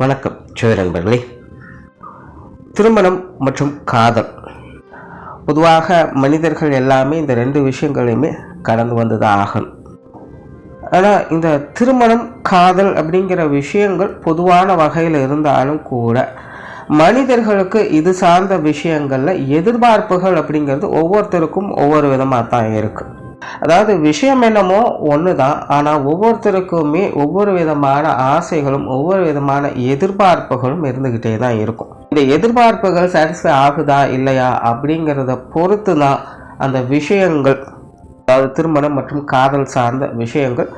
வணக்கம் ஜோதி நண்பர்களே. திருமணம் மற்றும் காதல். பொதுவாக மனிதர்கள் எல்லாமே இந்த ரெண்டு விஷயங்களையுமே கடந்து வந்ததாக ஆகணும். ஆனால் இந்த திருமணம் காதல் அப்படிங்கிற விஷயங்கள் பொதுவான வகையில் இருந்தாலும் கூட மனிதர்களுக்கு இது சார்ந்த விஷயங்களில் எதிர்பார்ப்புகள் அப்படிங்கிறது ஒவ்வொருத்தருக்கும் ஒவ்வொரு விதமாக தான் இருக்குது அதாவது விஷயம் என்னமோ ஒன்று தான் ஆனால் ஒவ்வொருத்தருக்குமே ஒவ்வொரு விதமான ஆசைகளும் ஒவ்வொரு விதமான எதிர்பார்ப்புகளும் இருந்துக்கிட்டே தான் இருக்கும். இந்த எதிர்பார்ப்புகள் சாட்டிஸ்ஃபை ஆகுதா இல்லையா அப்படிங்கிறத பொறுத்து தான் அந்த விஷயங்கள் அதாவது திருமணம் மற்றும் காதல் சார்ந்த விஷயங்கள்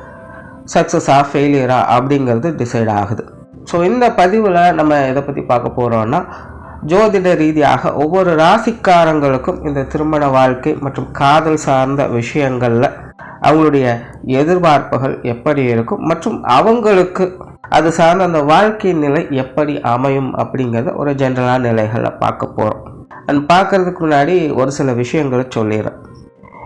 சக்ஸஸா ஃபெயிலியரா அப்படிங்கிறது டிசைட் ஆகுது. ஸோ இந்த பதிவில் நம்ம எதை பற்றி பார்க்க போகிறோன்னா ஜோதிட ரீதியாக ஒவ்வொரு ராசிக்காரங்களுக்கும் இந்த திருமண வாழ்க்கை மற்றும் காதல் சார்ந்த விஷயங்களில் அவங்களுடைய எதிர்பார்ப்புகள் எப்படி இருக்கும் மற்றும் அவங்களுக்கு அது சார்ந்த அந்த வாழ்க்கை நிலை எப்படி அமையும் அப்படிங்கிறத ஒரு ஜென்ரலான நிலைகளில் பார்க்க போகிறோம் அண்ட் பார்க்கறதுக்கு முன்னாடி ஒரு சில விஷயங்களை சொல்லிடுறேன்.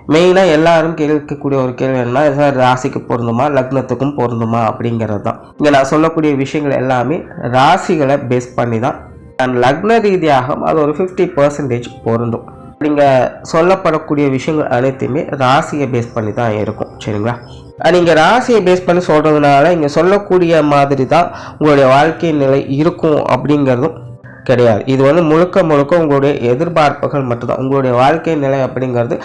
மெயினாக எல்லாரும் கேட்கக்கூடிய ஒரு கேள்வி என்ன சார் ராசிக்கு பொருந்துமா லக்னத்துக்கும் பொருந்துமா அப்படிங்கிறது தான் இங்கே நான் சொல்லக்கூடிய விஷயங்கள் எல்லாமே ராசிகளை பேஸ் பண்ணி தான் அண்ட் லக்ன ரீதியாகவும் அது ஒரு ஃபிஃப்டி பர்சன்டேஜ் பொருந்தும். நீங்கள் சொல்லப்படக்கூடிய விஷயங்கள் அனைத்துமே ராசியை பேஸ் பண்ணி தான் இருக்கும். சரிங்களா? நீங்கள் ராசியை பேஸ் பண்ணி சொல்கிறதுனால இங்கே சொல்லக்கூடிய மாதிரி தான் உங்களுடைய வாழ்க்கை நிலை இருக்கும் அப்படிங்கிறதும் கிடையாது. இது வந்து முழுக்க முழுக்க உங்களுடைய எதிர்பார்ப்புகள் மட்டும்தான். உங்களுடைய வாழ்க்கை நிலை அப்படிங்கிறது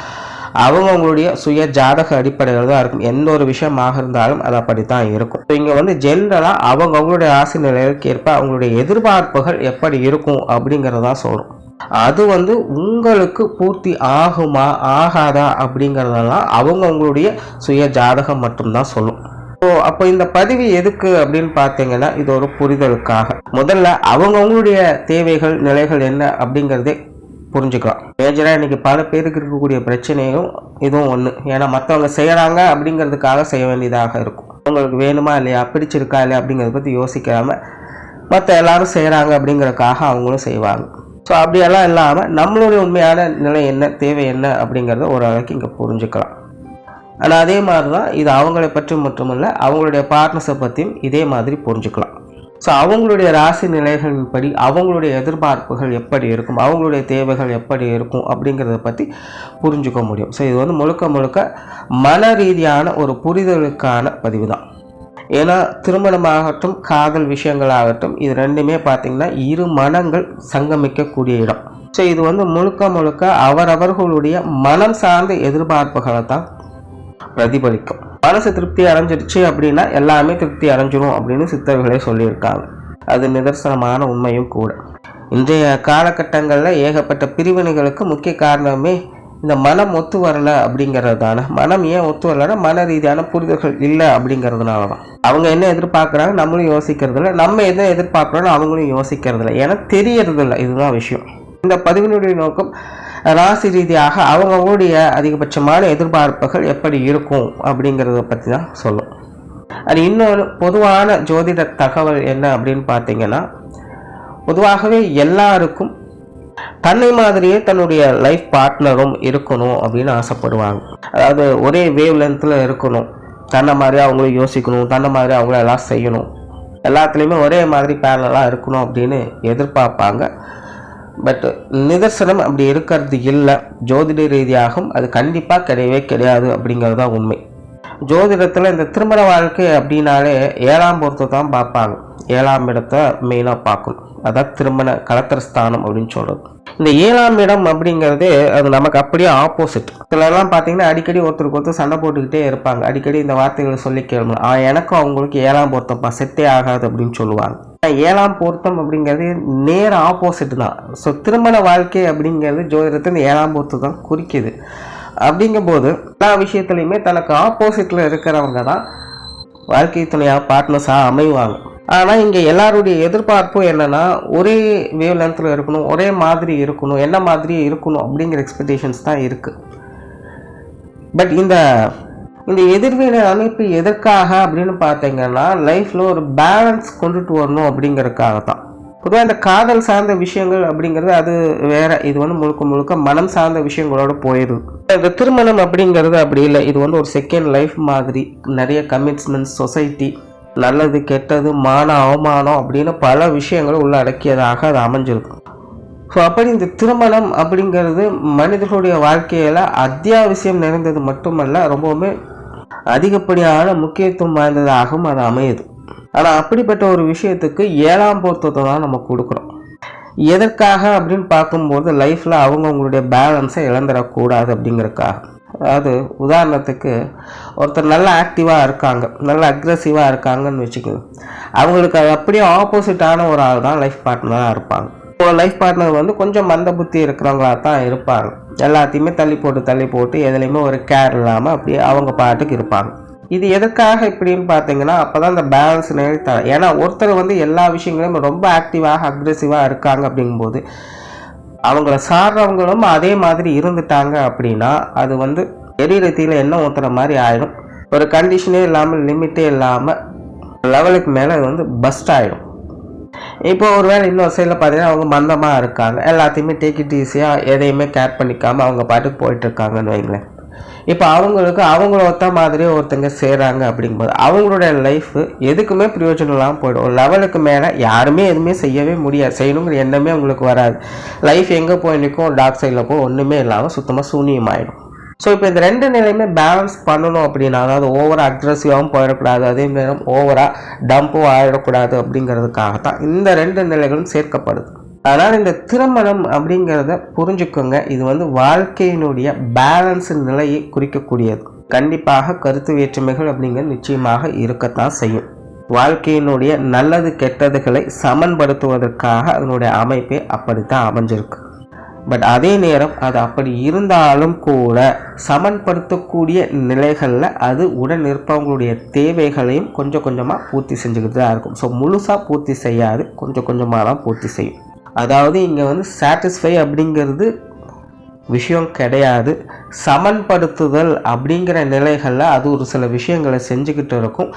அவங்க அவங்களுடைய சுய ஜாதக அடிப்படையில் தான் இருக்கும். எந்த ஒரு விஷயமாக இருந்தாலும் அது அப்படித்தான் இருக்கும். இங்கே வந்து ஜென்ரலாக அவங்க அவங்களுடைய ஆசை நிலைக்கு ஏற்ப அவங்களுடைய எதிர்பார்ப்புகள் எப்படி இருக்கும் அப்படிங்கிறதான் சொல்கிறோம் அது வந்து உங்களுக்கு பூர்த்தி ஆகுமா ஆகாதா அப்படிங்கிறதெல்லாம் அவங்க அவங்களுடைய சுய ஜாதகம் மட்டும்தான் சொல்லும். ஸோ அப்போ இந்த பதிவு எதுக்கு அப்படின்னு பார்த்தீங்கன்னா இது ஒரு புரிதலுக்காக. முதல்ல அவங்கவுங்களுடைய தேவைகள் நிலைகள் என்ன அப்படிங்கிறதே புரிஞ்சுக்கலாம். மேஜராக இன்றைக்கி பல பேருக்கு இருக்கக்கூடிய பிரச்சனையும் இதுவும் ஒன்று ஏன்னா மற்றவங்க செய்கிறாங்க அப்படிங்கிறதுக்காக செய்ய வேண்டியதாக இருக்கும். அவங்களுக்கு வேணுமா இல்லையா? பிடிச்சிருக்கா இல்லையா? அப்படிங்கிறத பற்றி யோசிக்காமல் மற்ற எல்லாரும் செய்கிறாங்க அப்படிங்கிறதுக்காக அவங்களும் செய்வாங்க. ஸோ அப்படியெல்லாம் இல்லாமல் நம்மளுடைய உண்மையான நிலை என்ன? தேவை என்ன? அப்படிங்கிறத ஓரளவுக்கு இங்கே புரிஞ்சுக்கலாம். ஆனால் அதே மாதிரி தான் இது அவங்களை பற்றி மட்டுமல்ல அவங்களுடைய பார்ட்னர்ஸை பற்றியும் இதே மாதிரி புரிஞ்சுக்கலாம். ஸோ அவங்களுடைய ராசி நிலைகளின்படி அவங்களுடைய எதிர்பார்ப்புகள் எப்படி இருக்கும்? அவங்களுடைய தேவைகள் எப்படி இருக்கும்? அப்படிங்கிறத பற்றி புரிஞ்சுக்க முடியும். ஸோ இது வந்து முழுக்க முழுக்க மன ரீதியான ஒரு புரிதலுக்கான பதிவு தான். ஏன்னா திருமணமாகட்டும் காதல் விஷயங்களாகட்டும் இது ரெண்டுமே பார்த்திங்கன்னா இரு மனங்கள் சங்கமிக்கக்கூடிய இடம். ஸோ இது வந்து முழுக்க முழுக்க அவரவர்களுடைய மனம் சார்ந்த எதிர்பார்ப்புகளை தான் பிரதிபலிக்கும். மனசு திருப்தி அடைஞ்சிருச்சு அப்படின்னா எல்லாமே திருப்தி அடைஞ்சிரும் அப்படின்னு சித்தர்களே சொல்லியிருக்காங்க. அது நிதர்சனமான உண்மையும் கூட. இன்றைய காலகட்டங்களில் ஏகப்பட்ட பிரிவினைகளுக்கு முக்கிய காரணமே இந்த மனம் ஒத்து வரல அப்படிங்கிறது தானே மனம் ஏன் ஒத்து வரலன்னா மன ரீதியான புரிதல்கள் இல்லை அப்படிங்கிறதுனால தான் அவங்க என்ன எதிர்பார்க்குறாங்க நம்மளும் யோசிக்கிறதில்ல. நம்ம எதை எதிர்பார்க்குறோன்னு அவங்களும் யோசிக்கிறதில்ல. ஏன்னா தெரியறது இல்லை இதுதான் விஷயம். இந்த பதிவினுடைய நோக்கம் ராசி ரீதியாக அவங்கவுடைய அதிகபட்சமான எதிர்பார்ப்புகள் எப்படி இருக்கும் அப்படிங்கிறத பற்றி தான் சொல்லும் அது இன்னொரு பொதுவான ஜோதிட தகவல் என்ன அப்படின்னு பார்த்தீங்கன்னா பொதுவாகவே எல்லாருக்கும் தன்னை மாதிரியே தன்னுடைய லைஃப் பார்ட்னரும் இருக்கணும் அப்படின்னு ஆசைப்படுவாங்க. அதாவது ஒரே வேவ் லென்த்தில் இருக்கணும். தன்னை மாதிரி அவங்களும் யோசிக்கணும். தன்னை மாதிரி அவங்கள எல்லாம் செய்யணும். எல்லாத்துலேயுமே ஒரே மாதிரி பேரலாக இருக்கணும் அப்படின்னு எதிர்பார்ப்பாங்க. பட் நிதர்சனம் அப்படி இருக்கிறது இல்லை. ஜோதிட ரீதியாகவும் அது கண்டிப்பாக கிடையவே கிடையாது அப்படிங்கிறது தான் உண்மை. ஜோதிடத்தில் இந்த திருமண வாழ்க்கை அப்படின்னாலே ஏழாம் பொருத்தை தான் பார்ப்பாங்க. ஏழாம் இடத்தை மெயினாக பார்க்கணும். அதான் திருமண கலத்திரஸ்தானம் அப்படின்னு சொல்கிறது இந்த ஏழாம் இடம் அப்படிங்கிறது அது நமக்கு அப்படியே ஆப்போசிட் சிலர்லாம் பார்த்தீங்கன்னா அடிக்கடி ஒருத்தருக்கு ஒருத்தர் சண்டை போட்டுக்கிட்டே இருப்பாங்க. அடிக்கடி இந்த வார்த்தைகளை சொல்லி கேளுங்க எனக்கும் அவங்களுக்கு ஏழாம் பொருத்தப்பா செட்டே ஆகாது அப்படின்னு சொல்லுவாங்க. ஏழாம் பொருத்தம் அப்படிங்கிறது நேர ஆப்போசிட் தான். ஸோ திருமண வாழ்க்கை அப்படிங்கிறது ஜோதிடத்தை இந்த ஏழாம் பொருத்தம் தான் குறிக்குது. அப்படிங்கும்போது எல்லா விஷயத்துலையுமே தனக்கு ஆப்போசிட்டில் இருக்கிறவங்க தான் வாழ்க்கை துணையாக பார்ட்னர்ஸாக அமைவாங்க. ஆனால் இங்கே எல்லாருடைய எதிர்பார்ப்பும் என்னென்னா ஒரே வேவ் லென்த்தில் இருக்கணும் ஒரே மாதிரி இருக்கணும் என்ன மாதிரி இருக்கணும் அப்படிங்கிற எக்ஸ்பெக்டேஷன்ஸ் தான் இருக்குது பட் இந்த இந்த எதிர்வினை அமைப்பு எதற்காக அப்படின்னு பார்த்தீங்கன்னா லைஃப்பில் ஒரு பேலன்ஸ் கொண்டுட்டு வரணும் அப்படிங்கிறதுக்காக தான் பொதுவாக இந்த காதல் சார்ந்த விஷயங்கள் அப்படிங்கிறது அது வேற இது வந்து முழுக்க முழுக்க மனம் சார்ந்த விஷயங்களோட போயிடுது. இந்த திருமணம் அப்படிங்கிறது அப்படி இல்லை. இது வந்து ஒரு செகண்ட் லைஃப் மாதிரி நிறைய கமிட்மெண்ட்ஸ் சொசைட்டி நல்லது கெட்டது மான அவமானம் அப்படின்னு பல விஷயங்கள் உள்ளடக்கியதாக அது அமைஞ்சிருக்கும் ஸோ அப்படி இந்த திருமணம் அப்படிங்கிறது மனிதர்களுடைய வாழ்க்கையில் அத்தியாவசியம் நிறைந்தது மட்டுமல்ல ரொம்பவுமே அதிகப்படியான முக்கியத்துவம் வாய்ந்ததாகவும் அது அமையுது. ஆனால் அப்படிப்பட்ட ஒரு விஷயத்துக்கு ஏழாம் பொருத்தத்தை தான் நம்ம கொடுக்குறோம் எதற்காக அப்படின்னு பார்க்கும்போது லைஃப்பில் அவங்கவுங்களுடைய பேலன்ஸை இழந்துடக்கூடாது அப்படிங்கிறதுக்காக. அதாவது உதாரணத்துக்கு ஒருத்தர் நல்ல ஆக்டிவாக இருக்காங்க நல்ல அக்ரெசிவாக இருக்காங்கன்னு வச்சுக்கோங்க. அவங்களுக்கு அது அப்படியே ஆப்போசிட்டான ஒரு ஆள் தான் லைஃப் பார்ட்னராக இருப்பாங்க லைஃப் பார்ட்னர் வந்து கொஞ்சம் மந்த புத்தி இருக்கிறவங்களா தான் இருப்பாங்க. எல்லாத்தையுமே தள்ளி போட்டு தள்ளி போட்டு எதுலேயுமே ஒரு கேர் இல்லாமல் அப்படியே அவங்க பாட்டுக்கு இருப்பாங்க. இது எதுக்காக இப்படின்னு பார்த்தீங்கன்னா அப்போ தான் இந்த பேலன்ஸ் நிலைத்த ஏன்னா ஒருத்தர் வந்து எல்லா விஷயங்களையும் ரொம்ப ஆக்டிவாக அக்ரெசிவாக இருக்காங்க அப்படிங்கும்போது அவங்கள சாடுறவங்களும் அதே மாதிரி இருந்துட்டாங்க அப்படின்னா அது வந்து எரிரத்தியில் என்ன ஊற்றுற மாதிரி ஆயிடும். ஒரு கண்டிஷனே இல்லாமல் லிமிட்டே இல்லாமல் லெவலுக்கு மேலே அது வந்து பஸ்ட் ஆகிடும் இப்போ ஒரு வேளை இன்னொரு சைடில் பார்த்தீங்கன்னா அவங்க மந்தமாக இருக்காங்க. எல்லாத்தையுமே டிக்கெட் ஈஸியாக எதையுமே கேர் பண்ணிக்காமல் அவங்க பாட்டுக்கு போயிட்டுருக்காங்கன்னு வைங்களேன். இப்போ அவங்களுக்கு அவங்கள ஒத்த மாதிரி ஒருத்தங்க செய்கிறாங்க அப்படிங்கும்போது அவங்களுடைய லைஃப் எதுக்குமே பிரயோஜனம் இல்லாமல் போயிடும். ஒரு லெவலுக்கு மேலே யாருமே எதுவுமே செய்யவே முடியாது. செய்யணுங்கிற எண்ணமே அவங்களுக்கு வராது. லைஃப் எங்கே போய் நிற்கும்? டாக் சைடில் போய் ஒன்றுமே இல்லாமல் சுத்தமாக சூனியமாயிடும். ஸோ இப்போ இந்த ரெண்டு நிலையுமே பேலன்ஸ் பண்ணணும் அப்படின்னா அதாவது ஓவராக அக்ரெசிவாகவும் போயிடக்கூடாது அதே நேரம் ஓவராக டம்பும் ஆயிடக்கூடாது அப்படிங்கிறதுக்காக தான் இந்த ரெண்டு நிலைகளும் சேர்க்கப்படுது. அதனால் இந்த திருமணம் அப்படிங்கிறத புரிஞ்சுக்கோங்க. இது வந்து வாழ்க்கையினுடைய பேலன்ஸ் நிலையை குறிக்கக்கூடியது. கண்டிப்பாக கருத்து வேற்றுமைகள் அப்படிங்கிறது நிச்சயமாக இருக்கத்தான் செய்யும். வாழ்க்கையினுடைய நல்லது கெட்டதுகளை சமன்படுத்துவதற்காக அதனுடைய அமைப்பே அப்படித்தான் அமைஞ்சிருக்கு. பட் அதே நேரம் அது அப்படி இருந்தாலும் கூட சமன்படுத்தக்கூடிய நிலைகளில் அது உடன் இருப்பவங்களுடைய தேவைகளையும் கொஞ்சம் கொஞ்சமாக பூர்த்தி செஞ்சுக்கிட்டு தான் இருக்கும். ஸோ முழுசாக பூர்த்தி செய்யாது கொஞ்சம் கொஞ்சமாக தான் பூர்த்தி செய்யும். அதாவது இங்கே வந்து சாட்டிஸ்ஃபை அப்படிங்கிறது விஷயம் கிடையாது. சமன்படுத்துதல் அப்படிங்கிற நிலைகளில் அது ஒரு சில விஷயங்களை செஞ்சுக்கிட்டு இருக்கும்.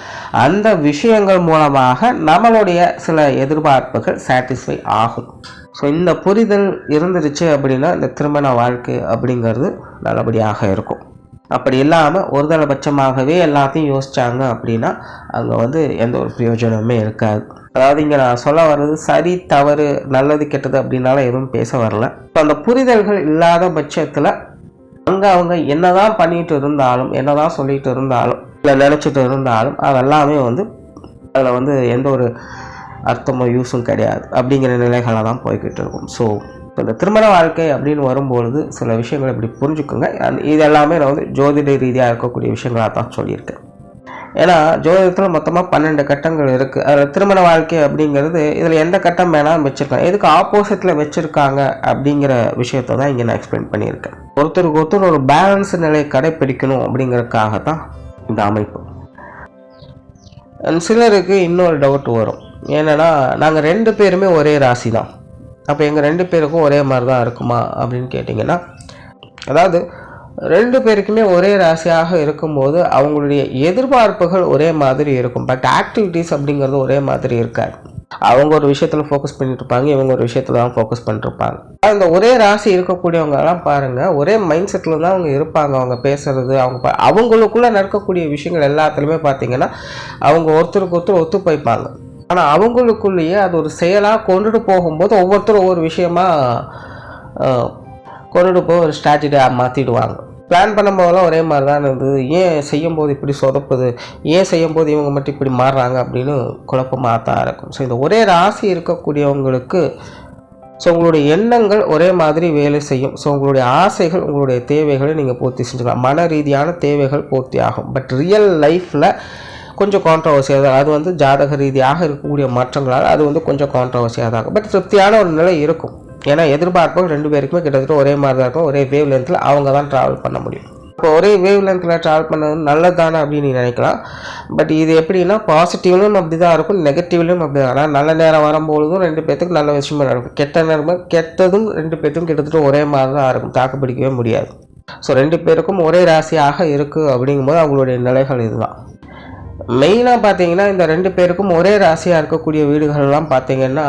அந்த விஷயங்கள் மூலமாக நம்மளுடைய சில எதிர்பார்ப்புகள் சாட்டிஸ்ஃபை ஆகும். ஸோ இந்த புரிதல் இருந்துருச்சு அப்படின்னா இந்த திருமண வாழ்க்கை அப்படிங்கிறது நல்லபடியாக இருக்கும். அப்படி இல்லாமல் ஒருதலைபட்சமாகவே எல்லாத்தையும் யோசித்தாங்க அப்படின்னா அங்கே வந்து எந்த ஒரு பிரயோஜனமே இருக்காது. அதாவது இங்கே நான் சொல்ல வர்றது சரி தவறு நல்லது கெட்டது அப்படின்னால எதுவும் பேச வரல. இப்போ அந்த புரிதல்கள் இல்லாத பட்சத்தில் அங்கே அவங்க என்ன தான் பண்ணிகிட்டு இருந்தாலும் என்னதான் சொல்லிகிட்டு இருந்தாலும் இல்லை நினச்சிட்டு இருந்தாலும் அதெல்லாமே வந்து அதில் வந்து எந்த ஒரு அர்த்தமும் யூஸும் கிடையாது. அப்படிங்கிற நிலைகளாக தான் போய்கிட்டு இருக்கும். ஸோ இப்போ இந்த திருமண வாழ்க்கை அப்படின்னு வரும்பொழுது சில விஷயங்களை இப்படி புரிஞ்சுக்கோங்க. இது எல்லாமே நான் வந்து ஜோதிட ரீதியாக இருக்கக்கூடிய விஷயங்களாக தான் சொல்லியிருக்கேன். ஏன்னா ஜோதிடத்தில் மொத்தமாக பன்னெண்டு கட்டங்கள் இருக்குது அதில் திருமண வாழ்க்கை அப்படிங்கிறது இதில் எந்த கட்டம் வேணாலும் வச்சுருக்காங்க எதுக்கு ஆப்போசிட்டில் வச்சுருக்காங்க அப்படிங்கிற விஷயத்த தான் இங்கே நான் எக்ஸ்பிளைன் பண்ணியிருக்கேன். ஒருத்தருக்கு ஒருத்தர் ஒரு பேலன்ஸ் நிலையை கடைப்பிடிக்கணும் அப்படிங்கிறதுக்காக தான் இந்த அமைப்பு. சிலருக்கு இன்னொரு டவுட் வரும். ஏன்னா நாங்கள் ரெண்டு பேருமே ஒரே ராசி தான் அப்போ எங்கள் ரெண்டு பேருக்கும் ஒரே மாதிரி தான் இருக்குமா அப்படின்னு கேட்டிங்கன்னா அதாவது ரெண்டு பேருக்குமே ஒரே ராசியாக இருக்கும்போது அவங்களுடைய எதிர்பார்ப்புகள் ஒரே மாதிரி இருக்கும். பட் ஆக்டிவிட்டீஸ் அப்படிங்கிறது ஒரே மாதிரி இருக்காது. அவங்க ஒரு விஷயத்தில் ஃபோக்கஸ் பண்ணிட்டு இருப்பாங்க இவங்க ஒரு விஷயத்தில் தான் ஃபோக்கஸ் பண்ணிருப்பாங்க அந்த ஒரே ராசி இருக்கக்கூடியவங்கலாம் பாருங்கள் ஒரே மைண்ட் செட்டில் தான் அவங்க இருப்பாங்க. அவங்க பேசுறது அவங்க அவங்களுக்குள்ளே நடக்கக்கூடிய விஷயங்கள் எல்லாத்துலேயுமே பார்த்தீங்கன்னா அவங்க ஒருத்தருக்கு ஒருத்தர் ஒத்து போய்ப்பாங்க ஆனால் அவங்களுக்குள்ளேயே அது ஒரு செயலாக கொண்டுட்டு போகும்போது ஒவ்வொருத்தரும் ஒவ்வொரு விஷயமா கொண்டுட்டு போய் ஒரு ஸ்ட்ராட்டஜியாக மாற்றிடுவாங்க பிளான் பண்ணும்போதெல்லாம் ஒரே மாதிரி தான் இருந்தது. ஏன் செய்யும்போது இப்படி சொதப்புது? ஏன் செய்யும்போது இவங்க மட்டும் இப்படி மாறுறாங்க அப்படின்னு குழப்பமாக தான் இருக்கும் ஸோ இந்த ஒரே ராசி இருக்கக்கூடியவங்களுக்கு ஸோ உங்களுடைய எண்ணங்கள் ஒரே மாதிரி வேலை செய்யும். ஸோ உங்களுடைய ஆசைகள் உங்களுடைய தேவைகளை நீங்கள் பூர்த்தி செஞ்சுக்கலாம். மன ரீதியான தேவைகள் பூர்த்தி ஆகும். பட் ரியல் லைஃப்பில் கொஞ்சம் கான்ட்ரவர்சியாக தான் அது வந்து ஜாதக ரீதியாக இருக்கக்கூடிய மாற்றங்களால் அது வந்து கொஞ்சம் கான்ட்ரவர்சியாக தான் இருக்கும். பட் திருப்தியான ஒரு நிலை இருக்கும். ஏன்னா எதிர்பார்ப்பும் ரெண்டு பேருக்குமே கிட்டத்தட்ட ஒரே மாதிரி தான் இருக்கும். ஒரே வேவ் லென்த்தில் அவங்க தான் ட்ராவல் பண்ண முடியும். இப்போ ஒரே வேவ் லென்த்தில் ட்ராவல் பண்ணது நல்லதானே அப்படின்னு நினைக்கலாம். பட் இது எப்படின்னா பாசிட்டிவ்லையும் அப்படி தான் இருக்கும் நெகட்டிவ்லையும் அப்படி தான் ஆனால் நல்ல நேரம் வரும்பொழுதும் ரெண்டு பேர்த்துக்கு நல்ல விஷயமா நடக்கும். கெட்ட நேரமும் கெட்டதும் ரெண்டு பேர்த்துக்கும் கிட்டத்தட்ட ஒரே மாதிரி தான் இருக்கும். தாக்கு பிடிக்கவே முடியாது. ஸோ ரெண்டு பேருக்கும் ஒரே ராசியாக இருக்குது அப்படிங்கும்போது அவங்களுடைய நிலைகள் இதுதான். மெயினாக பார்த்தீங்கன்னா இந்த ரெண்டு பேருக்கும் ஒரே ராசியாக இருக்கக்கூடிய வீடுகள்லாம் பார்த்தீங்கன்னா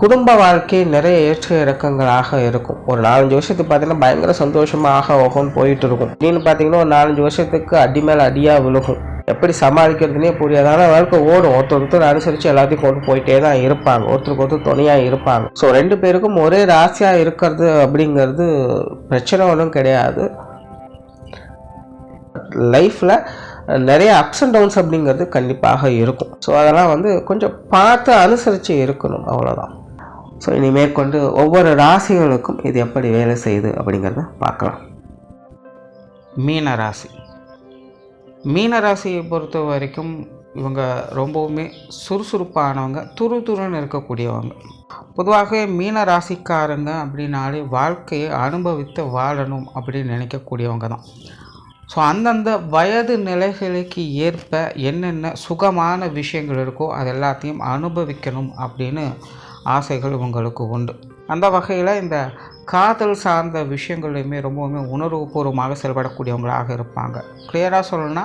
குடும்ப வாழ்க்கை நிறைய ஏற்ற இறக்கங்களாக இருக்கும். ஒரு நாலஞ்சு வருஷத்துக்கு பார்த்தீங்கன்னா பயங்கர சந்தோஷமாக ஓகோன்னு போயிட்டு இருக்கும். அப்படின்னு பார்த்தீங்கன்னா ஒரு நாலஞ்சு வருஷத்துக்கு அடி மேலே அடியாக விழுகும். எப்படி சமாளிக்கிறதுனே புரியாது. ஆனால் வாழ்க்கை ஓடும். ஒருத்தர் ஒருத்தர் அனுசரித்து எல்லாத்தையும் கொண்டு போயிட்டே தான் இருப்பாங்க. ஒருத்தருக்கு ஒருத்தர் துணையாக இருப்பாங்க. ஸோ ரெண்டு பேருக்கும் ஒரே ராசியாக இருக்கிறது அப்படிங்கிறது பிரச்சனை ஒன்றும் கிடையாது. லைஃப்பில் நிறைய அப்ஸ் அண்ட் டவுன்ஸ் அப்படிங்கிறது கண்டிப்பாக இருக்கும். ஸோ அதெல்லாம் வந்து கொஞ்சம் பார்த்து அனுசரித்து இருக்கணும். அவ்வளோதான் ஸோ இனி மேற்கொண்டு ஒவ்வொரு ராசிகளுக்கும் இது எப்படி வேலை செய்யுது அப்படிங்கிறத பார்க்கலாம். மீன ராசி. மீன ராசியை பொறுத்த வரைக்கும் இவங்க ரொம்பவுமே சுறுசுறுப்பானவங்க துரு துருன்னு இருக்கக்கூடியவங்க. பொதுவாக மீன ராசிக்காரங்க அப்படின்னாலே வாழ்க்கையை அனுபவித்து வாழணும் அப்படின்னு நினைக்கக்கூடியவங்க தான். ஸோ அந்தந்த வயது நிலைகளுக்கு ஏற்ப என்னென்ன சுகமான விஷயங்கள் இருக்கோ அது எல்லாத்தையும் அனுபவிக்கணும் அப்படின்னு ஆசைகள் இவங்களுக்கு உண்டு. அந்த வகையில் இந்த காதல் சார்ந்த விஷயங்களையுமே ரொம்பவுமே உணர்வுபூர்வமாக செயல்படக்கூடியவங்களாக இருப்பாங்க. கிளியராக சொல்லணும்னா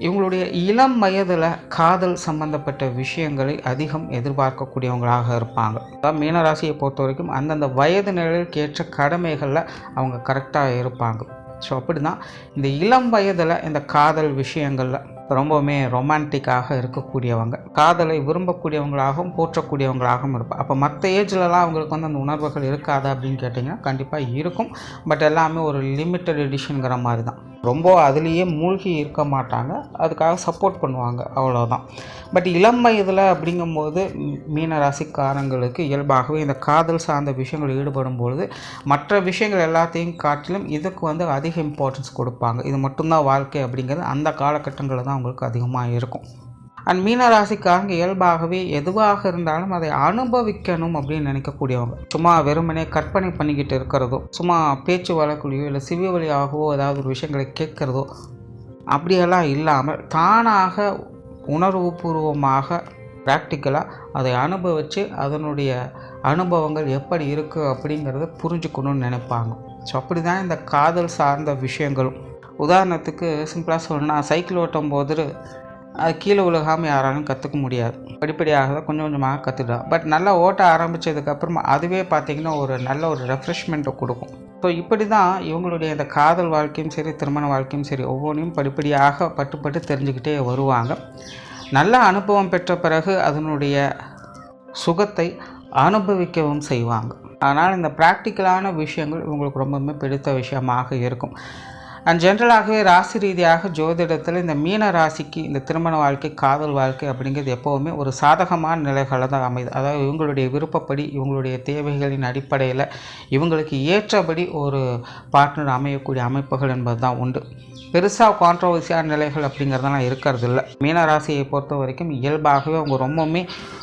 இவங்களுடைய இளம் வயதில் காதல் சம்பந்தப்பட்ட விஷயங்களை அதிகம் எதிர்பார்க்கக்கூடியவங்களாக இருப்பாங்க. அதாவது மீனராசியை பொறுத்த வரைக்கும் அந்தந்த வயது நிலையில் ஏற்ற கடமைகளில் அவங்க கரெக்டாக இருப்பாங்க. ஸோ அப்படி தான் இந்த இளம் வயதில் இந்த காதல் விஷயங்களில் ரொம்பவுமே ரொமான்டிக்காக இருக்கக்கூடியவங்க. காதலை விரும்பக்கூடியவங்களாகவும் போற்றக்கூடியவங்களாகவும் இருப்பாங்க அப்போ மற்ற ஏஜ்லலாம் அவங்களுக்கு வந்து அந்த உணர்வுகள் இருக்காதா அப்படின்னு கேட்டிங்கன்னா கண்டிப்பாக இருக்கும். பட் எல்லாமே ஒரு லிமிட்டட் எடிஷனுங்கிற மாதிரி தான் ரொம்ப அதுலேயே மூழ்கி இருக்க மாட்டாங்க. அதுக்காக சப்போர்ட் பண்ணுவாங்க. அவ்வளோதான் பட் இளம் வயதில் அப்படிங்கும்போது மீன ராசிக்காரங்களுக்கு இயல்பாகவே இந்த காதல் சார்ந்த விஷயங்கள் ஈடுபடும் பொழுது மற்ற விஷயங்கள் எல்லாத்தையும் காட்டிலும் இதுக்கு வந்து அதிக இம்பார்ட்டன்ஸ் கொடுப்பாங்க. இது மட்டும்தான் வாழ்க்கை அப்படிங்கிறது அந்த காலகட்டங்களில் தான் அவங்களுக்கு அதிகமாக இருக்கும். அண்ட் மீனராசிக்காரங்க இயல்பாகவே எதுவாக இருந்தாலும் அதை அனுபவிக்கணும் அப்படின்னு நினைக்கக்கூடியவங்க. சும்மா வெறுமனே கற்பனை பண்ணிக்கிட்டு இருக்கிறதோ சும்மா பேச்சு வழக்குலையோ இல்லை சிவி வழியாகவோ ஏதாவது ஒரு விஷயங்களை கேட்குறதோ அப்படியெல்லாம் இல்லாமல் தானாக உணர்வுபூர்வமாக ப்ராக்டிக்கலாக அதை அனுபவித்து அதனுடைய அனுபவங்கள் எப்படி இருக்குது அப்படிங்கிறத புரிஞ்சுக்கணும்னு நினைப்பாங்க. ஸோ அப்படி தான் இந்த காதல் சார்ந்த விஷயங்களும். உதாரணத்துக்கு சிம்பிளாக சொல்லணும்னா சைக்கிள் ஓட்டும் போது அது கீழே விழுகாமல் யாராலும் கற்றுக்க முடியாது. படிப்படியாக தான் கொஞ்சம் கொஞ்சமாக கற்றுக்கலாம் பட் நல்லா ஓட்ட ஆரம்பித்ததுக்கப்புறமா அதுவே பார்த்திங்கன்னா ஒரு நல்ல ஒரு ரெஃப்ரெஷ்மெண்ட்டை கொடுக்கும். ஸோ இப்படி தான் இவங்களுடைய இந்த காதல் வாழ்க்கையும் சரி திருமண வாழ்க்கையும் சரி ஒவ்வொன்றையும் படிப்படியாக பட்டு பட்டு தெரிஞ்சுக்கிட்டே வருவாங்க. நல்ல அனுபவம் பெற்ற பிறகு அதனுடைய சுகத்தை அனுபவிக்கவும் செய்வாங்க. அதனால் இந்த ப்ராக்டிக்கலான விஷயங்கள் இவங்களுக்கு ரொம்பவுமே பிடித்த விஷயமாக இருக்கும். அண்ட் ஜென்ரலாகவே ராசி ரீதியாக ஜோதிடத்தில் இந்த மீன ராசிக்கு இந்த திருமண வாழ்க்கை காதல் வாழ்க்கை அப்படிங்கிறது எப்போவுமே ஒரு சாதகமான நிலைகளை தான் அமையுது. அதாவது இவங்களுடைய விருப்பப்படி இவங்களுடைய தேவைகளின் அடிப்படையில் இவங்களுக்கு ஏற்றபடி ஒரு பார்ட்னர் அமையக்கூடிய அமைப்புகள் என்பது தான் உண்டு. பெருசாக கான்ட்ரவர்சியான நிலைகள் அப்படிங்கிறதெல்லாம் இருக்கிறது இல்லை மீனராசியை பொறுத்த வரைக்கும் இயல்பாகவே அவங்க ரொம்பவுமே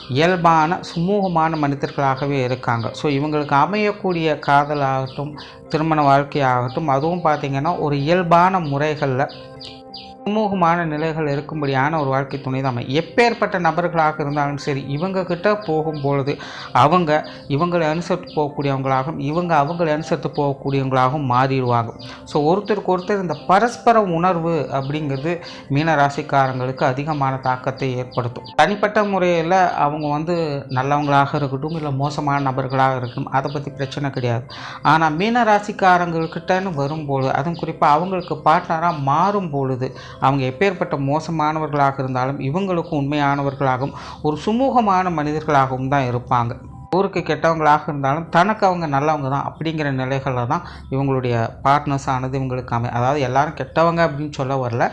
இயல்பான சுமூகமான மனிதர்களாகவே இருக்காங்க. ஸோ இவங்களுக்கு அமையக்கூடிய காதலாகட்டும் திருமண வாழ்க்கையாகட்டும் அதுவும் பார்த்திங்கன்னா ஒரு இயல்பான முறைகளில் சுமூகமான நிலைகள் இருக்கும்படியான ஒரு வாழ்க்கை துணை தான் எப்பேற்பட்ட நபர்களாக இருந்தாலும் சரி இவங்க கிட்ட போகும்பொழுது அவங்க இவங்களை அனுசரித்து போகக்கூடியவங்களாகவும் இவங்க அவங்களை அனுசரித்து போகக்கூடியவங்களாகவும் மாறிடுவாங்க. ஸோ ஒருத்தருக்கு ஒருத்தர் இந்த பரஸ்பர உணர்வு அப்படிங்கிறது மீன ராசிக்காரங்களுக்கு அதிகமான தாக்கத்தை ஏற்படுத்தும். தனிப்பட்ட முறையில் அவங்க வந்து நல்லவங்களாக இருக்கட்டும் இல்லை மோசமான நபர்களாக இருக்கட்டும் அதை பற்றி பிரச்சனை கிடையாது. ஆனால் மீனராசிக்காரங்கள்கிட்டன்னு வரும்பொழுது அதுவும் குறிப்பாக அவங்களுக்கு பார்ட்னராக மாறும் பொழுது அவங்க எப்பேற்பட்ட மோசமானவர்களாக இருந்தாலும் இவங்களுக்கும் உண்மையானவர்களாகவும் ஒரு சுமூகமான மனிதர்களாகவும் தான் இருப்பாங்க. ஊருக்கு கெட்டவங்களாக இருந்தாலும் தனக்கு அவங்க நல்லவங்க தான் அப்படிங்கிற நிலைகளில் தான் இவங்களுடைய பார்ட்னர்ஸ் ஆனது இவங்களுக்கு அமை அதாவது எல்லாரும் கெட்டவங்க அப்படின்னு சொல்ல வரல.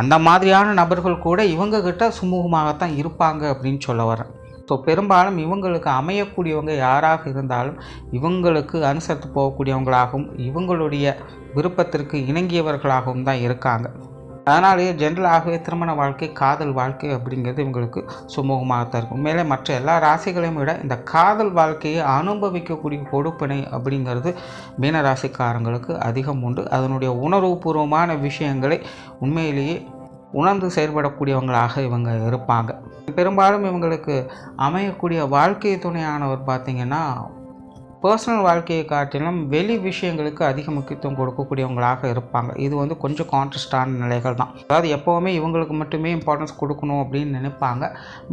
அந்த மாதிரியான நபர்கள் கூட இவங்கக்கிட்ட சுமூகமாகத்தான் இருப்பாங்க அப்படின்னு சொல்ல வரேன். ஸோ பெரும்பாலும் இவங்களுக்கு அமையக்கூடியவங்க யாராக இருந்தாலும் இவங்களுக்கு அனுசரித்து போகக்கூடியவங்களாகவும் இவங்களுடைய விருப்பத்திற்கு இணங்கியவர்களாகவும் தான் இருக்காங்க. அதனாலேயே ஜென்ரலாகவே திருமண வாழ்க்கை காதல் வாழ்க்கை அப்படிங்கிறது இவங்களுக்கு சுமூகமாகத்தான் இருக்கும். மேலே மற்ற எல்லா ராசிகளையும் விட இந்த காதல் வாழ்க்கையை அனுபவிக்கக்கூடிய கொடுப்பினை அப்படிங்கிறது மீன ராசிக்காரங்களுக்கு அதிகம் உண்டு. அதனுடைய உணர்வுபூர்வமான விஷயங்களை உண்மையிலேயே உணர்ந்து செயல்படக்கூடியவங்களாக இவங்க இருப்பாங்க. பெரும்பாலும் இவங்களுக்கு அமையக்கூடிய வாழ்க்கை துணையானவர் பார்த்திங்கன்னா பர்சனல் வாழ்க்கையை காட்டிலும் வெளி விஷயங்களுக்கு அதிக முக்கியத்துவம் கொடுக்கக்கூடியவங்களாக இருப்பாங்க. இது வந்து கொஞ்சம் கான்ட்ரஸ்டான நிலைகள் தான். அதாவது எப்போவுமே இவங்களுக்கு மட்டுமே இம்பார்ட்டன்ஸ் கொடுக்கணும் அப்படின்னு நினைப்பாங்க.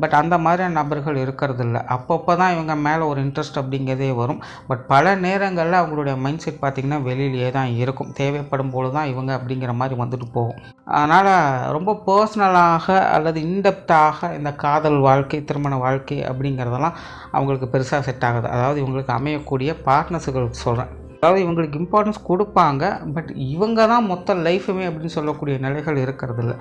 பட் அந்த மாதிரியான நபர்கள் இருக்கிறது இல்லை அப்பப்போ தான் இவங்க மேலே ஒரு இன்ட்ரெஸ்ட் அப்படிங்கிறதே வரும். பட் பல நேரங்களில் அவங்களுடைய மைண்ட் செட் பார்த்திங்கன்னா வெளியிலேயே தான் இருக்கும். தேவைப்படும் போது தான் இவங்க அப்படிங்கிற மாதிரி வந்துட்டு போகும். அதனால் ரொம்ப பர்சனலாக அல்லது இன்டெப்த்தாக இந்த காதல் வாழ்க்கை திருமண வாழ்க்கை அப்படிங்கிறதெல்லாம் அவங்களுக்கு பெருசாக செட் ஆகுது. அதாவது இவங்களுக்கு அமையக்கூடிய பார்ட்னர்ஸுகளுக்கு சொல்கிறேன் அதாவது இவங்களுக்கு இம்பார்ட்டன்ஸ் கொடுப்பாங்க பட் இவங்க தான் மொத்த லைஃபுமே அப்படின்னு சொல்லக்கூடிய நிலைகள் இருக்கிறதில்ல.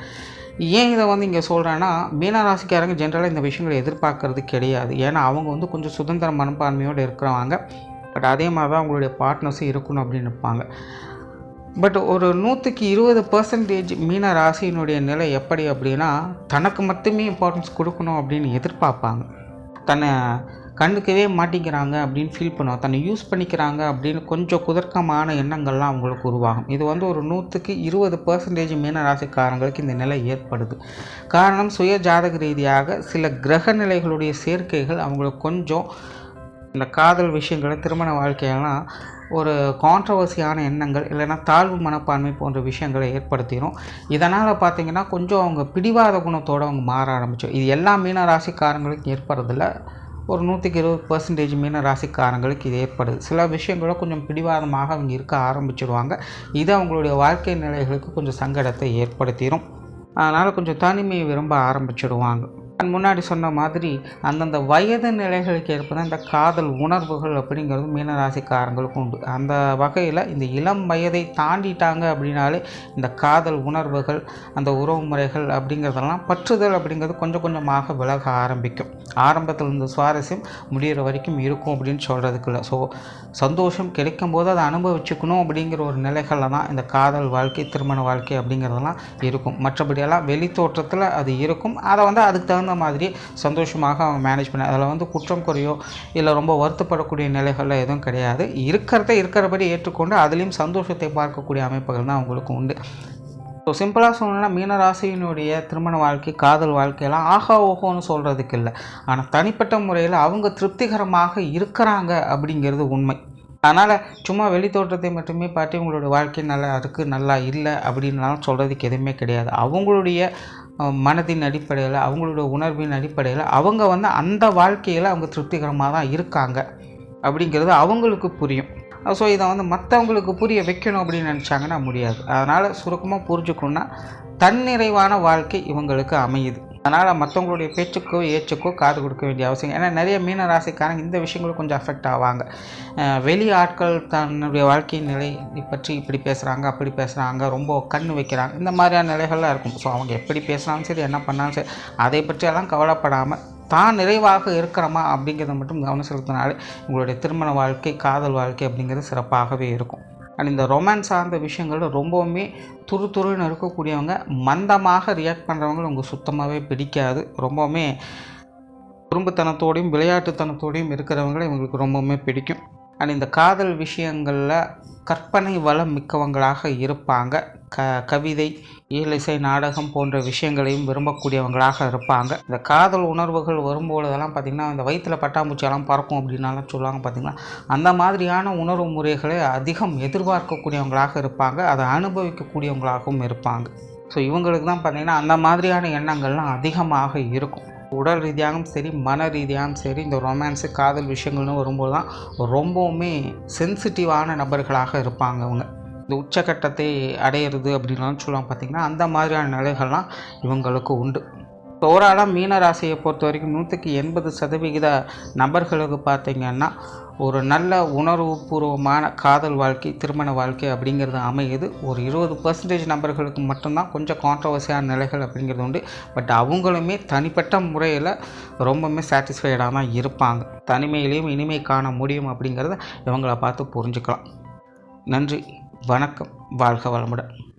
ஏன் இதை வந்து இங்கே சொல்கிறேன்னா மீனராசிக்காரங்க ஜென்ரலாக இந்த விஷயங்களை எதிர்பார்க்கறது கிடையாது. ஏன்னா அவங்க வந்து கொஞ்சம் சுதந்திர மனப்பான்மையோடு இருக்கிறவங்க. பட் அதே மாதிரி தான் அவங்களுடைய பார்ட்னர்ஸும் இருக்கணும் அப்படின்னு நிற்பாங்க பட் ஒரு நூற்றுக்கு இருபது பர்சன்டேஜ் மீன ராசியினுடைய நிலை எப்படி அப்படின்னா தனக்கு மட்டுமே இம்பார்ட்டன்ஸ் கொடுக்கணும் அப்படின்னு எதிர்பார்ப்பாங்க. தன்னை கண்டுக்கவே மாட்டிக்கிறாங்க அப்படின்னு ஃபீல் பண்ணுவாங்க. தன்னை யூஸ் பண்ணிக்கிறாங்க அப்படின்னு கொஞ்சம் குதர்க்கமான எண்ணங்கள்லாம் அவங்களுக்கு உருவாகும். இது வந்து ஒரு நூற்றுக்கு இருபது பர்சன்டேஜ் மீன ராசிக்காரங்களுக்கு இந்த நிலை ஏற்படுது. காரணம் சுய ஜாதக ரீதியாக சில கிரக நிலைகளுடைய சேர்க்கைகள் அவங்களுக்கு கொஞ்சம் இந்த காதல் விஷயங்களை திருமண வாழ்க்கையெல்லாம் ஒரு கான்ட்ரவர்சியான எண்ணங்கள் இல்லைன்னா தாழ்வு மனப்பான்மை போன்ற விஷயங்களை ஏற்படுத்திடும் இதனால் பார்த்தீங்கன்னா கொஞ்சம் அவங்க பிடிவாத குணத்தோடு அவங்க மாற ஆரம்பித்தோம் இது எல்லா மீன ராசிக்காரங்களுக்கும் ஏற்படுறதில்ல. ஒரு நூற்றுக்கு இருபது பர்சன்டேஜ் மீன ராசிக்காரங்களுக்கு இது ஏற்படுது. சில விஷயங்களும் கொஞ்சம் பிடிவாதமாக அவங்க இருக்க ஆரம்பிச்சிடுவாங்க இது அவங்களுடைய வாழ்க்கை நிலைகளுக்கு கொஞ்சம் சங்கடத்தை ஏற்படுத்திடும் அதனால் கொஞ்சம் தனிமையை விரும்ப ஆரம்பிச்சிடுவாங்க முன்னாடி சொன்ன மாதிரி அந்தந்த வயது நிலைகளுக்கு ஏற்ப தான் இந்த காதல் உணர்வுகள் அப்படிங்கிறது மீனராசிக்காரங்களுக்கு உண்டு. அந்த வகையில் இந்த இளம் வயதை தாண்டிட்டாங்க அப்படின்னாலே இந்த காதல் உணர்வுகள் அந்த உறவு முறைகள் அப்படிங்கிறதெல்லாம் பற்றுதல் அப்படிங்கிறது கொஞ்சம் கொஞ்சமாக விலக ஆரம்பிக்கும். ஆரம்பத்தில் இருந்த சுவாரஸ்யம் முடிகிற வரைக்கும் இருக்கும் அப்படின்னு சொல்கிறதுக்கு இல்லை. ஸோ சந்தோஷம் கிடைக்கும் போது அதை அனுபவிச்சுக்கணும் அப்படிங்கிற ஒரு நிலைகளில் தான் இந்த காதல் வாழ்க்கை திருமண வாழ்க்கை அப்படிங்கிறதெல்லாம் இருக்கும். மற்றபடியெல்லாம் வெளி தோற்றத்தில் அது இருக்கும். அதை வந்து அதுக்கு தகுந்த மாதிரி சந்தோஷமாக அவங்க மேனேஜ் பண்ண அதில் வந்து குற்றம் குறையோ இல்லை ரொம்ப வருத்தப்படக்கூடிய நிலைகளில் எதுவும் கிடையாது. இருக்கிறத இருக்கிறபடி ஏற்றுக்கொண்டு அதுலேயும் சந்தோஷத்தை பார்க்கக்கூடிய அமைப்புகள் தான் அவங்களுக்கு உண்டு. ஸோ சிம்பிளாக சொல்லணும்னா மீனராசியினுடைய திருமண வாழ்க்கை காதல் வாழ்க்கையெல்லாம் ஆஹா ஓஹோன்னு சொல்கிறதுக்கு இல்லை. ஆனால் தனிப்பட்ட முறையில் அவங்க திருப்திகரமாக இருக்கிறாங்க அப்படிங்கிறது உண்மை. அதனால் சும்மா வெளி தோற்றத்தை மட்டுமே பார்த்து உங்களோட வாழ்க்கை நல்லா இருக்குது நல்லா இல்லை அப்படின்னாலும் சொல்கிறதுக்கு எதுவுமே கிடையாது. அவங்களுடைய மனதின் அடிப்படையில் அவங்களுடைய உணர்வின் அடிப்படையில் அவங்க வந்து அந்த வாழ்க்கையில் அவங்க திருப்திகரமாக தான் இருக்காங்க. அப்படிங்கிறது அவங்களுக்கு புரியும். ஸோ இதை வந்து மற்றவங்களுக்கு புரிய வைக்கணும் அப்படின்னு நினச்சாங்கன்னா முடியாது. அதனால் சுருக்கமாக புரிஞ்சுக்கணுன்னா தன்னிறைவான வாழ்க்கை இவங்களுக்கு அமையுது. அதனால் மற்றவங்களுடைய பேச்சுக்கோ ஏச்சுக்கோ காது கொடுக்க வேண்டிய அவசியம். ஏன்னா நிறைய மீன ராசிக்காரங்க இந்த விஷயங்களும் கொஞ்சம் அஃபெக்ட் ஆவாங்க. வெளி ஆட்கள் தன்னுடைய வாழ்க்கையின் நிலை பற்றி இப்படி பேசுகிறாங்க அப்படி பேசுகிறாங்க ரொம்ப கண் வைக்கிறாங்க. இந்த மாதிரியான நிலைகள்லாம் இருக்கும். ஸோ அவங்க எப்படி பேசுனாலும் சரி என்ன பண்ணாலும் சரி அதை பற்றியெல்லாம் கவலைப்படாமல் தான் நிறைவாக இருக்கிறோமா அப்படிங்கிறத மட்டும் கவனம் செலுத்தினாலே உங்களுடைய திருமண வாழ்க்கை காதல் வாழ்க்கை அப்படிங்கிறது சிறப்பாகவே இருக்கும். அண்ட் இந்த ரொமான்ஸ் சார்ந்த விஷயங்கள் ரொம்பவுமே துரு துருன்னு இருக்கக்கூடியவங்க மந்தமாக ரியாக்ட் பண்ணுறவங்க உங்களுக்கு சுத்தமாகவே பிடிக்காது. ரொம்பவுமே குறும்புத்தனத்தோடையும் விளையாட்டுத்தனத்தோடையும் இருக்கிறவங்களை இவங்களுக்கு ரொம்பவுமே பிடிக்கும். அண்ட் இந்த காதல் விஷயங்களில் கற்பனை வளம் மிக்கவங்களாக இருப்பாங்க. க கவிதை இயலிசை நாடகம் போன்ற விஷயங்களையும் விரும்பக்கூடியவங்களாக இருப்பாங்க. இந்த காதல் உணர்வுகள் வரும்பொழுதெல்லாம் பார்த்திங்கன்னா இந்த வயிற்றில் பட்டாம்பூச்சியெல்லாம் பறக்கும் அப்படின்னாலாம் சொல்லுவாங்க பார்த்திங்கன்னா அந்த மாதிரியான உணர்வு முறைகளை அதிகம் எதிர்பார்க்கக்கூடியவங்களாக இருப்பாங்க. அதை அனுபவிக்கக்கூடியவங்களாகவும் இருப்பாங்க. ஸோ இவங்களுக்கு தான் பார்த்திங்கன்னா அந்த மாதிரியான எண்ணங்கள்லாம் அதிகமாக இருக்கும். உடல் ரீதியாகவும் சரி மன ரீதியாகவும் சரி இந்த ரொமான்ஸு காதல் விஷயங்கள்னு வரும்போது தான் ரொம்பவுமே சென்சிட்டிவான நபர்களாக இருப்பாங்க அவங்க. இந்த உச்சக்கட்டத்தை அடையிறது அப்படின்லாம் சொல்லுவாங்க பார்த்திங்கன்னா அந்த மாதிரியான நிலைகள்லாம் இவங்களுக்கு உண்டு. ஓவராலாக மீனராசியை பொறுத்த வரைக்கும் நூற்றுக்கு எண்பது சதவிகித நபர்களுக்கு பார்த்திங்கன்னா ஒரு நல்ல உணர்வுபூர்வமான காதல் வாழ்க்கை திருமண வாழ்க்கை அப்படிங்கிறது அமையுது. ஒரு இருபது பர்சன்டேஜ் நபர்களுக்கு மட்டும்தான் கொஞ்சம் கான்ட்ரவர்சியான நிலைகள் அப்படிங்கிறது உண்டு. பட் அவங்களுமே தனிப்பட்ட முறையில் ரொம்பவுமே சாட்டிஸ்ஃபைடாக தான் இருப்பாங்க. தனிமையிலையும் இனிமை காண முடியும் அப்படிங்கிறத இவங்கள பார்த்து புரிஞ்சுக்கலாம். நன்றி. வணக்கம். வாழ்க வளமுடன்.